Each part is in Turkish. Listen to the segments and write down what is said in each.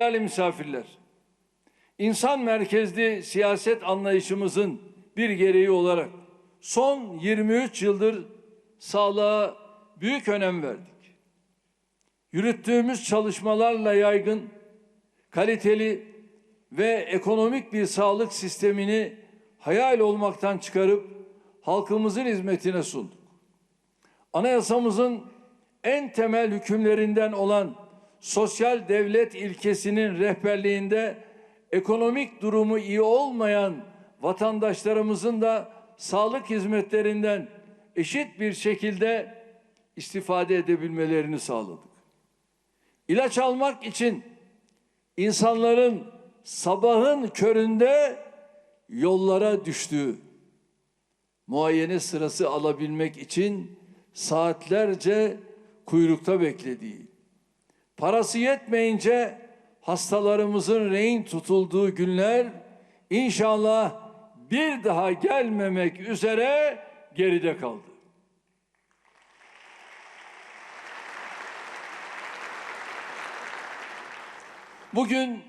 Değerli misafirler, insan merkezli siyaset anlayışımızın bir gereği olarak son 23 yıldır sağlığa büyük önem verdik. Yürüttüğümüz çalışmalarla yaygın, kaliteli ve ekonomik bir sağlık sistemini hayal olmaktan çıkarıp halkımızın hizmetine sunduk. Anayasamızın en temel hükümlerinden olan sosyal devlet ilkesinin rehberliğinde ekonomik durumu iyi olmayan vatandaşlarımızın da sağlık hizmetlerinden eşit bir şekilde istifade edebilmelerini sağladık. İlaç almak için insanların sabahın köründe yollara düştüğü, muayene sırası alabilmek için saatlerce kuyrukta beklediği, parası yetmeyince hastalarımızın rehin tutulduğu günler inşallah bir daha gelmemek üzere geride kaldı. Bugün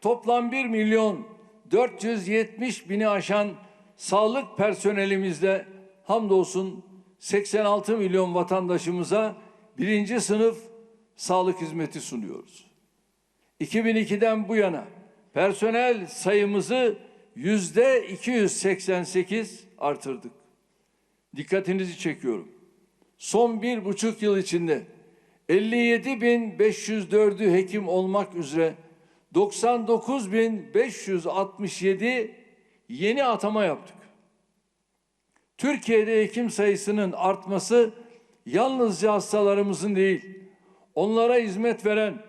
toplam 1 milyon 470 bini aşan sağlık personelimizle hamdolsun 86 milyon vatandaşımıza birinci sınıf sağlık hizmeti sunuyoruz. 2002'den bu yana personel sayımızı yüzde 288 artırdık. Dikkatinizi çekiyorum. Son bir buçuk yıl içinde 57.504'ü hekim olmak üzere 99.567 yeni atama yaptık. Türkiye'de hekim sayısının artması yalnızca hastalarımızın değil, onlara hizmet veren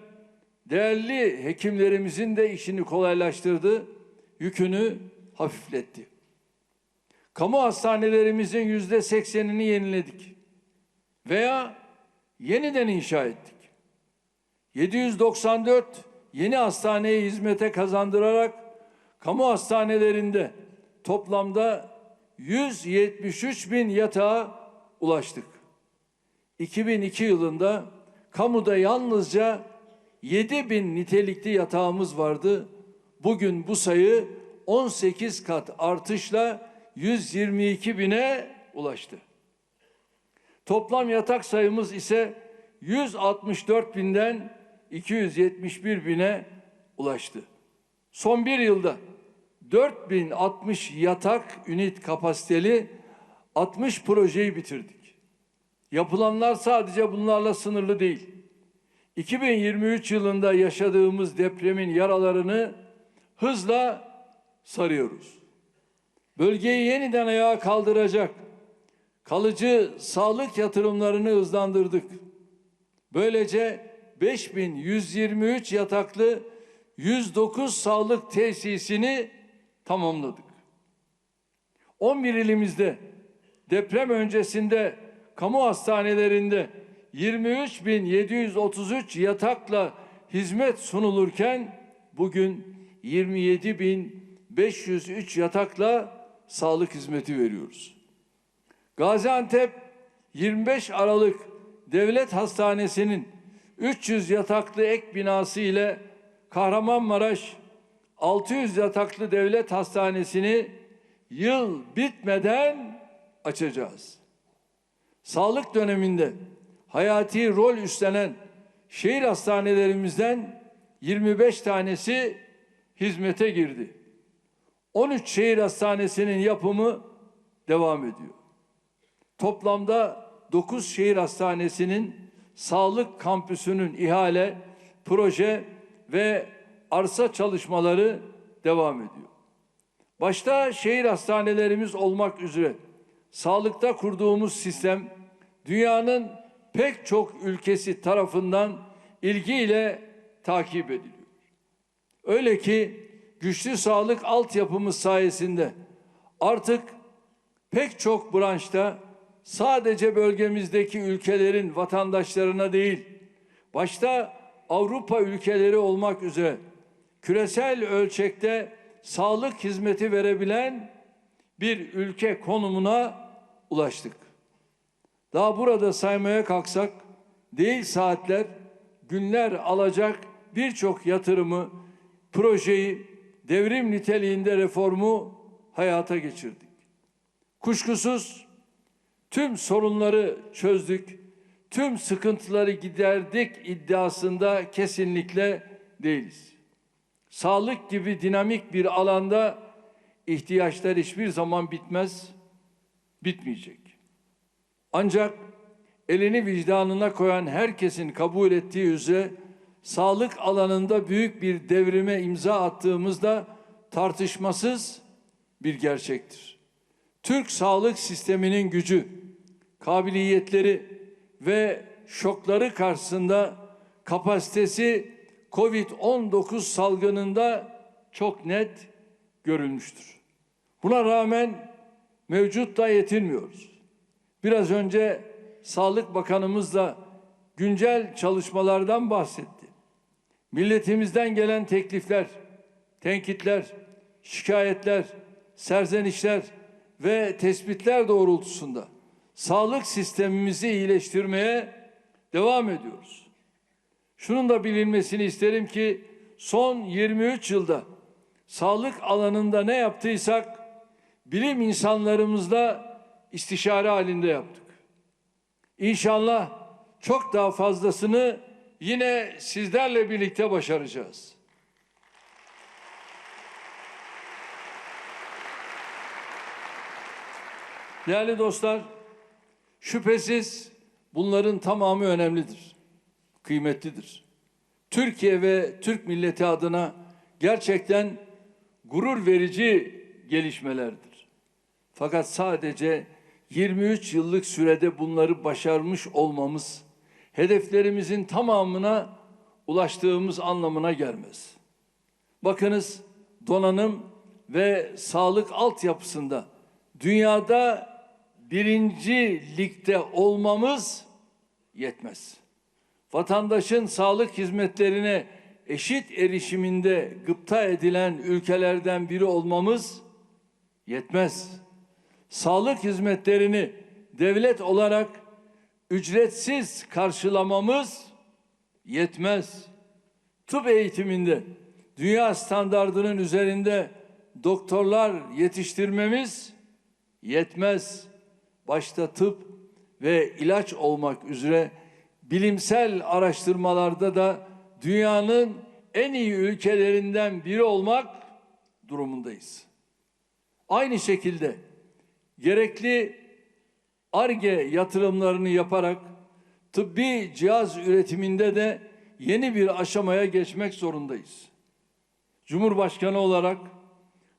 değerli hekimlerimizin de işini kolaylaştırdı, yükünü hafifletti. Kamu hastanelerimizin yüzde seksenini yeniledik veya yeniden inşa ettik. 794 yeni hastaneyi hizmete kazandırarak kamu hastanelerinde toplamda 173 bin yatağa ulaştık. 2002 yılında kamuda yalnızca 7 bin nitelikli yatağımız vardı. Bugün bu sayı 18 kat artışla 122 bine ulaştı. Toplam yatak sayımız ise 164 binden 271 bine ulaştı. Son bir yılda 4060 yatak ünit kapasiteli 60 projeyi bitirdik. Yapılanlar sadece bunlarla sınırlı değil. 2023 yılında yaşadığımız depremin yaralarını hızla sarıyoruz. Bölgeyi yeniden ayağa kaldıracak kalıcı sağlık yatırımlarını hızlandırdık. Böylece 5123 yataklı 109 sağlık tesisini tamamladık. 11 ilimizde deprem öncesinde kamu hastanelerinde 23.733 yatakla hizmet sunulurken bugün 27.503 yatakla sağlık hizmeti veriyoruz. Gaziantep 25 Aralık Devlet Hastanesi'nin 300 yataklı ek binası ile Kahramanmaraş 600 yataklı devlet hastanesini yıl bitmeden açacağız. Sağlık döneminde hayati rol üstlenen şehir hastanelerimizden 25 tanesi hizmete girdi. 13 şehir hastanesinin yapımı devam ediyor. Toplamda 9 şehir hastanesinin sağlık kampüsünün ihale, proje ve arsa çalışmaları devam ediyor. Başta şehir hastanelerimiz olmak üzere sağlıkta kurduğumuz sistem dünyanın pek çok ülkesi tarafından ilgiyle takip ediliyor. Öyle ki güçlü sağlık altyapımız sayesinde artık pek çok branşta sadece bölgemizdeki ülkelerin vatandaşlarına değil, başta Avrupa ülkeleri olmak üzere küresel ölçekte sağlık hizmeti verebilen bir ülke konumuna ulaştık. Daha burada saymaya kalksak değil saatler, günler alacak birçok yatırımı, projeyi, devrim niteliğinde reformu hayata geçirdik. Kuşkusuz tüm sorunları çözdük, tüm sıkıntıları giderdik iddiasında kesinlikle değiliz. Sağlık gibi dinamik bir alanda ihtiyaçlar hiçbir zaman bitmez, bitmeyecek. Ancak elini vicdanına koyan herkesin kabul ettiği üzere sağlık alanında büyük bir devrime imza attığımızda tartışmasız bir gerçektir. Türk sağlık sisteminin gücü, kabiliyetleri ve şokları karşısında kapasitesi Covid-19 salgınında çok net görülmüştür. Buna rağmen mevcut da yetinmiyoruz. Biraz önce Sağlık Bakanımız da güncel çalışmalardan bahsetti. Milletimizden gelen teklifler, tenkitler, şikayetler, serzenişler ve tespitler doğrultusunda sağlık sistemimizi iyileştirmeye devam ediyoruz. Şunun da bilinmesini isterim ki son 23 yılda sağlık alanında ne yaptıysak bilim insanlarımızla istişare halinde yaptık. İnşallah çok daha fazlasını yine sizlerle birlikte başaracağız. Değerli dostlar, şüphesiz bunların tamamı önemlidir, kıymetlidir. Türkiye ve Türk milleti adına gerçekten gurur verici gelişmelerdir. Fakat sadece 23 yıllık sürede bunları başarmış olmamız hedeflerimizin tamamına ulaştığımız anlamına gelmez. Bakınız donanım ve sağlık altyapısında dünyada birinci ligde olmamız yetmez. Vatandaşın sağlık hizmetlerine eşit erişiminde gıpta edilen ülkelerden biri olmamız yetmez. Sağlık hizmetlerini devlet olarak ücretsiz karşılamamız yetmez. Tıp eğitiminde dünya standardının üzerinde doktorlar yetiştirmemiz yetmez. Başta tıp ve ilaç olmak üzere bilimsel araştırmalarda da dünyanın en iyi ülkelerinden biri olmak durumundayız. Aynı şekilde gerekli ARGE yatırımlarını yaparak tıbbi cihaz üretiminde de yeni bir aşamaya geçmek zorundayız. Cumhurbaşkanı olarak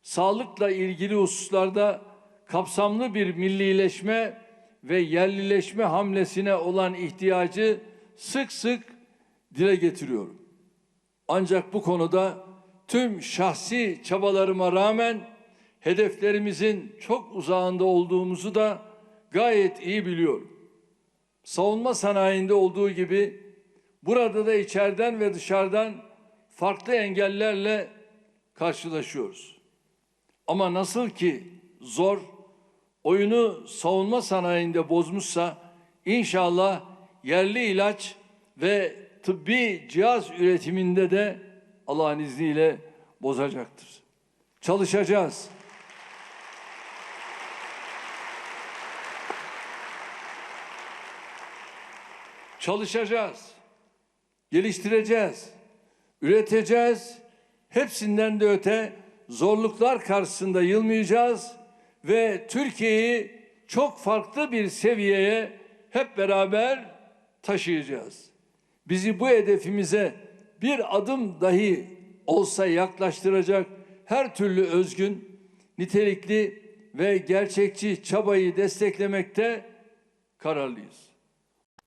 sağlıkla ilgili hususlarda kapsamlı bir millileşme ve yerlileşme hamlesine olan ihtiyacı sık sık dile getiriyorum. Ancak bu konuda tüm şahsi çabalarıma rağmen hedeflerimizin çok uzağında olduğumuzu da gayet iyi biliyorum. Savunma sanayinde olduğu gibi burada da içeriden ve dışarıdan farklı engellerle karşılaşıyoruz. Ama nasıl ki zor oyunu savunma sanayinde bozmuşsa inşallah yerli ilaç ve tıbbi cihaz üretiminde de Allah'ın izniyle bozacaktır. Çalışacağız. Çalışacağız. Geliştireceğiz. Üreteceğiz. Hepsinden de öte zorluklar karşısında yılmayacağız ve Türkiye'yi çok farklı bir seviyeye hep beraber taşıyacağız. Bizi bu hedefimize bir adım dahi olsa yaklaştıracak her türlü özgün, nitelikli ve gerçekçi çabayı desteklemekte kararlıyız.